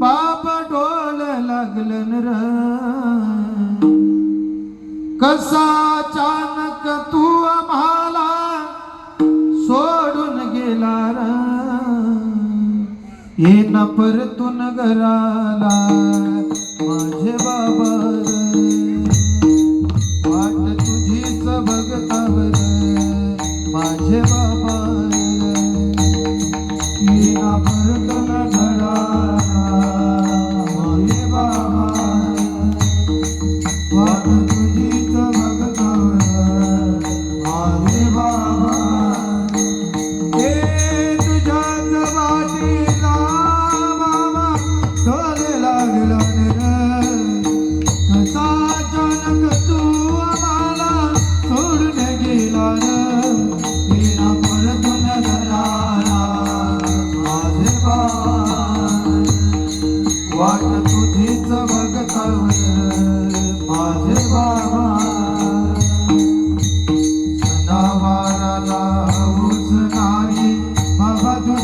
पाप डोल लागलन र कसा अचानक तू आम्हाला सोडून गेला र हे न परतून घराला माझे बाबा वाट माझे बाबा ये परतून